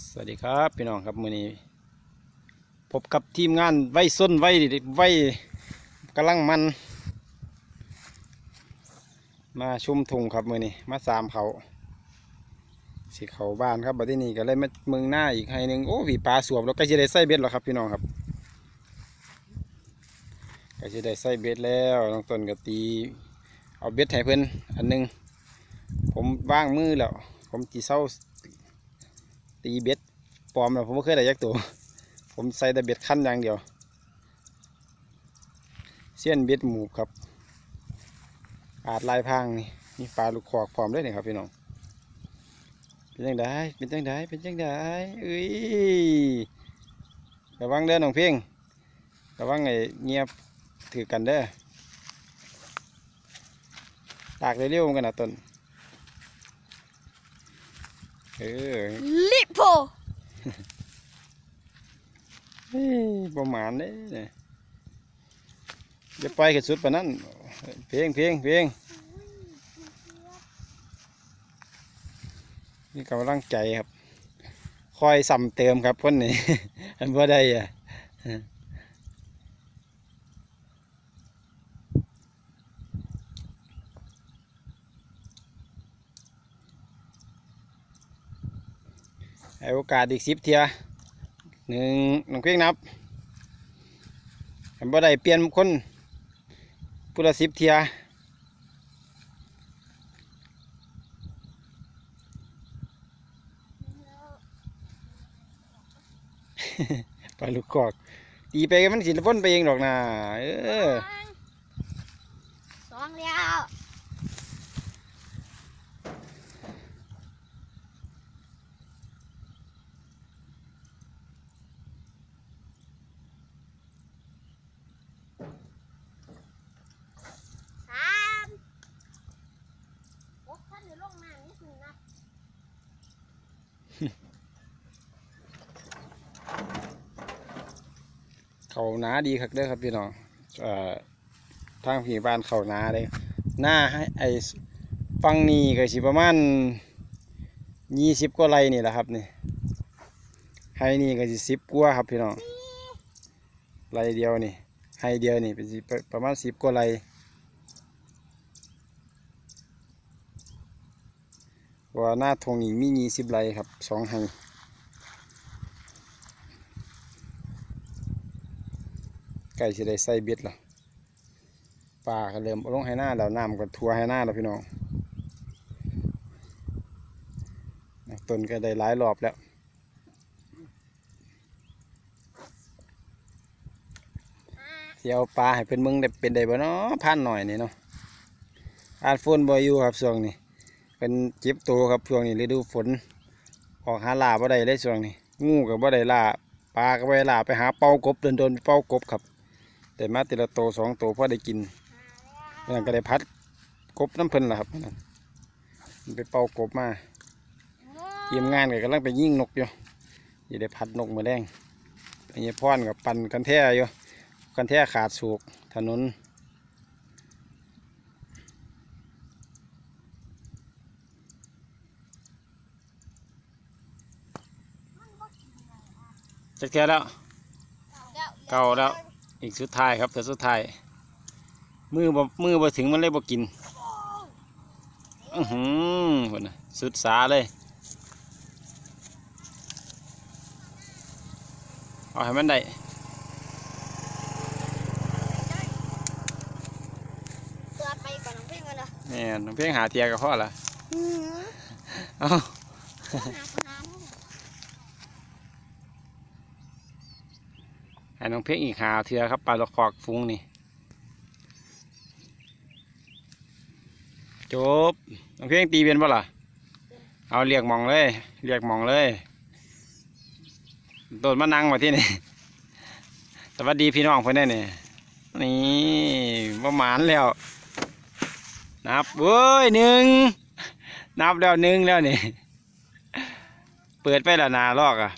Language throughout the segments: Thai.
สวัสดีครับพี่น้องครับมือนี้พบกับทีมงานไว้ส้นไว้ไว้กำลังมัน มาชุ่มทุงครับมือนี้มาสามเขาสิเขาบ้านครับบัดนี้ก็เลยมาเมืองหน้าอีกให้หนึ่งโอ้ผีปลาสวมแล้วก็จะได้ใส่เบ็ดแล้วครับพี่น้องครับก็จะได้ใส่เบ็ดแล้วน้องต้นก็ตี เอาเบ็ดให้เพิ่นอันหนึงผมว่างมือแล้วผมจีเศร้า ตีเบ็ดปลอมแล้วผมไม่เคยได้ยักตัว ผมใส่แต่เบ็ดขั้นอย่างเดียว เสี้ยนเบ็ดหมูครับ อาดลายพรางนี่นี่ปลาลูกคอกพร้อมด้วยนี่ครับพี่น้อง เป็นยังไงเป็นยังไงเป็นยังไงเอ้ยระวังเด้อน้องเพ่งระวังไอ้เงียบถือกันเด้อตากเร็วๆกันนะต้น เออลิโอ้ยประมาณนี้เนี่ยจะไปกันสุดปนั้นเพียงเพียงเพียงนี่กำลังใจครับ คอยซ้ำเติมครับคนนี้อันว่าได้อะ ให้โอกาสอีกสิบเทียหนึ่งน้องเพียงนับอันว่าได้เปลี่ยนคนพุทธสิบเทียไปลูกกอกตีไปมันสิพ้นไปเองหรอกนะเออสองแล้วสามโอ้ท่านอยู่ลงน้ำนิดนึงนะ เขาหนาดีครับเด้อครับพี่น้องทางผีบ้านเขาหนาเลยหน้าให้ไอฟังนี่ก็สิประมาณยี่สิบกว่าไรนี่แหละครับนี่ให้นี่ก็สิสิบกว่าครับพี่น้องไรเดียวนี่ให้เดียวนี่เป็นสิประมาณสิบกว่าไรเพราะว่าหน้าทงนี่มียี่สิบไรครับสองให้ ก่สิได้ใส่เบ็ดละปลาก็เริ่มเอาลงให้หน้าแล้วน้ำก็ทัวให้หน้าแล้วพี่น้องต้นก็ได้หลายรอบแล้วเที่ยวปลาให้เป็นมึงได้เป็นได้บ่เนาะพันหน่อยนี่เนาะอาดฝนบ่อยู่ครับช่วงนี้ เป็นจ็บตัวครับช่วงนี้ฤดูฝน ออกหาลาบ่ได้เลยช่วงนี้ งูกับบ่ได้ลาปลาก็บ่ได้ลาไปหาเป่ากบเดินโดนๆเป่ากบครับ แต่มาทีละโตสองโตพอได้กินนั่นก็ได้พัดกบน้ำเพิ่นล่ะครับนั่นมันไปเป่ากบมาทีมงานก็กำลังไปยิงนกอยู่อย่ได้พัดนกมาแดงอันนี้พ่อนกับปั่นกันแท้อยู่กันแท้ขาดสูกถนนจักเทแล้วเก่าแล้ว อีกสุดท้ายครับแต่สุดท้าย มือบ่มือบ่ถึงมันเลยบ่กินอือหือพุ่นน่ะสุดสาเลย เอาให้มันได้ตัวไปก่อนน้องเพื่อนกันเนาะนี่น้องเพียงหาเทียกับพ่อละอืมเอา หาหา ให้ น้องเพียงอีกหาเทียครับปลาละคอกฟุ้งนี่จบน้องเพียงตีเป็นปะล่ะเอาเรียกมองเลยเรียกมองเลยโดดมานั่งมาที่นี่สวัสดีพี่น้องเพื่อนแน่นี่นี่ประมาณแล้วนับเว้ยหนึ่งนับแล้วหนึ่งแล้วนี่ เปิดไปแล้วนาลอกอะ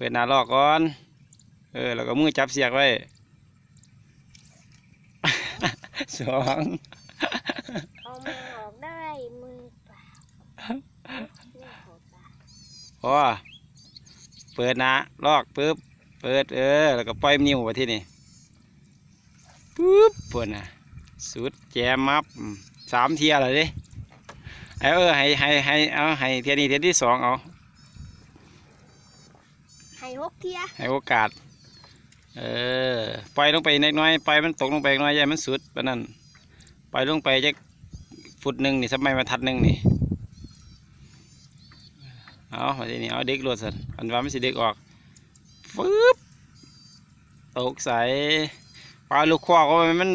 เปิดหนาลอกก่อน เออ แล้วก็มือจับเสียกไว้สองเอามือออกได้มือเปล่ามือขอปลาพอเปิดนะลอกปึ๊บ เปิดเออ แล้วก็ปล่อยนิ้วไปที่นี่ปึ๊บปวดนะสุดแจมมับอืมสามเทียเลยดิเอาเออให้ให้ให้เอาให้เทียนี้เทียที่สองเอา ให้หกเทียให้โอกาส เออ ปล่อยลงไปเล็กน้อย ปล่อยมันตกลงไปเล็กน้อยให้มันสุดปานนั้นปล่อยลงไปจักฟุตหนึ่งนี่สมัยมาทัดหนึ่งนี่ เอามาทีนี้เอาเด็กโลดสันอันว่ามันสิเด็กออกฟึบตกใส่ปลาลูกคอกว่ามัน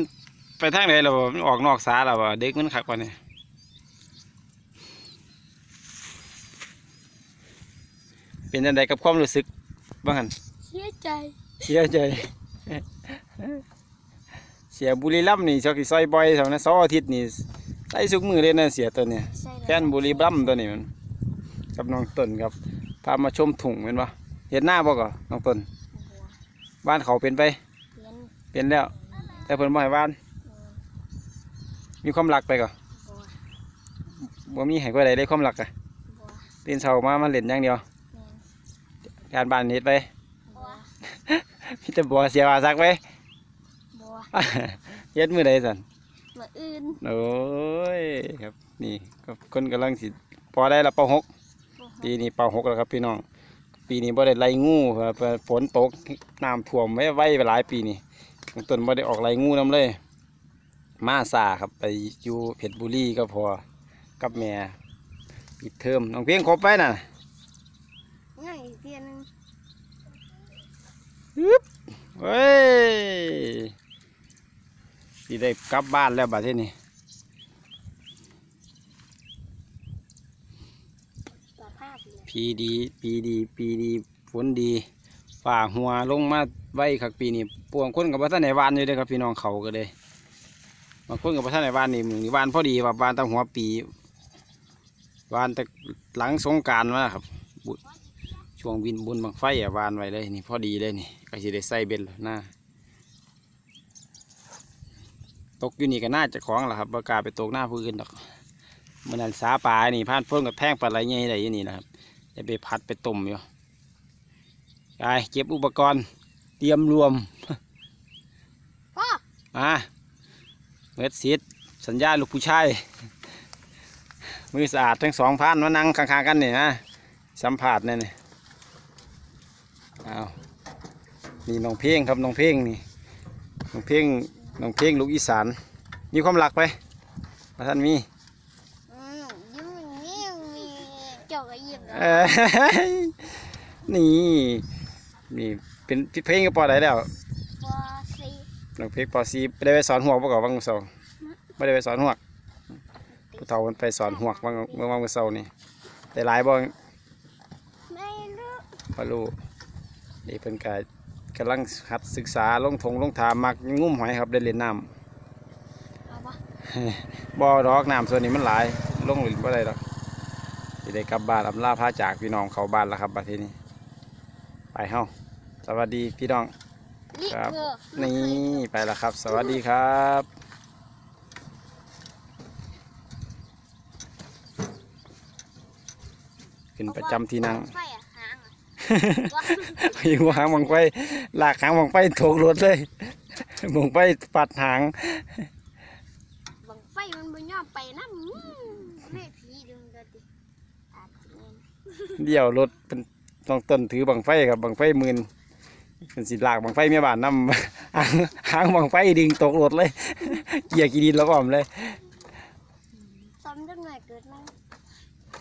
ไปทางไหนหรอมันออกนอกสาหรอวะเด็กมันขักกว่านี่เป็นยังไงกับความรู้สึก บ้างหันเสียใจ เสียใจ เสียบุรีรัมย์นี่ชอบสิซอยบ่อยเท่านั้นเสาร์อาทิตย์นี่ใส่สุกมือเลยนะเสียตัวเนี่ยใช่แฟนบุรีรัมย์ตัวนี้มันกับน้องต้นครับพามาชมถุงเห็นปะเห็นหน้าบ่ก่อน้องต้นบ้านเขาเป็นไปเรียนเป็นแล้ว แต่เพิ่นบ่ให้บ้าน มีความรักไปก่อบัวบ่มีให้ก็ใดได้ความรักอะบัวตื่นเช้ามามาเล่นอย่างเดียวแมน การบ้านเฮ็ดไปบัวมีแต่บ่เสียว่าซักไปบัวเฮ็ดมื้อใดสั่นมาอื่นโอ้ยครับนี่ก็คนกำลังสิพอได้ละปหกบัวปีนี้ปหกแล้วครับพี่น้อง ปีนี้บ่ได้ไล่งูครับฝนตกน้ำท่วมไว้ไว้ไปหลายปีนี่บางต้นบ่ได้ออกไล่งูนํเลย มาซาครับไปอยู่เพชรบุรีก็พอกับแม่ปิดเทอมน้องเพียงครบไปน่ะง่ายอีกเทียหนึง เฮ้ยสิได้กลับบ้านแล้วบัดทีนี้ปลาภาพเลยปีดี ปีดี ปีดีฝนดีฝ่าหัวลงมาไว้ครับปีนี้ปวงคนกับพระท่านไหนวานอยู่เด้อครับพี่น้องเขาก็เลยบางคนกับพระท่านไหนวานนี่มึงนี่วานพอดีว่าวานตั้งหัวปีวานแต่หลังสงกรารมาครับบุ ช่วงบินบุญบังไฟอะวานไว้เลยนี่พอดีเลยนี่ก็สิได้ใส่เบ็ดแล้วหน้าตกอยู่นี่ก็น่าจะคล้องแหละครับประกล้าไปตกหน้าผู้อื่นดอกมันนั่นสาปลานี่พานพ้นกับแท่งปลาไหลใหญ่ได้อยี่นี่นะครับจะไปพัดไปต้มอยู่ไปเก็บอุปกรณ์เตรียมรวมพ่อมาเม็ดซีดสัญญาลูกผู้ชายมือสะอาดทั้งสองพันมานั่งข้างๆกันนี่นะสัมผัสเนี่ยนี่เอานี่น้องเพ่งครับน้องเพ่งนี่น้องเพ่งน้องเพ่งลูกอีสาน มีความหลักไปพระท่านมีอืมยิ้มอย่างนี้มีเจ้าก็ยิ้มแล้วเอ้ยนี่นี่เป็นเพลงกับปอได้แล้วบัวสีน้องเพลงปอซีไม่ได้ไปสอนหัวกบ่ก่อนวังเสาร์ไม่ได้ไปสอนหัวกผู้เฒ่ามันไปสอนหัวกวังเมื่อวังเสาร์นี่แต่หลายบ่ไม่รู้พอรู้ นี่เป็นกายกำลังหัดศึกษาลงทงลงถามมักงุ้มหอยครับได้เล่นน้เอาปะำบ่อดอกน้ำส่วนนี้มันหลายลงหรือบ่ได้ดอกสิได้กลับบ้านอำลาพาจากพี่น้องเขาบ้านแล้วครับบัดทีนี้ ไปเฮาสวัสดีพี่น้องลิครับเกอร์นี่ไปแล้วครับ สวัสดีครับขึ้นประจำที่นั่ง ไฟอะหางอะอยู่หางบังไฟลากหางบังไฟถูกรถเลยบังไฟปัดหางบังไฟมันบ่ยอมไปนะอืมแม่ผีดึงเด้อติอาจจะแม่นเดี่ยวรถเป็นต้องต้นถือบังไฟครับบังไฟหมื่นเป็นสิลากบังไฟเมียบ้านนำหางหางบังไฟดึงตกรถเลย เกียร์กีดินแล้วอ้อมเลยซ้ำเด็กหน่อยเกิดมา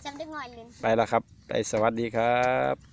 จำเด็กหน่อยเล่นไปแล้วครับไปสวัสดีครับ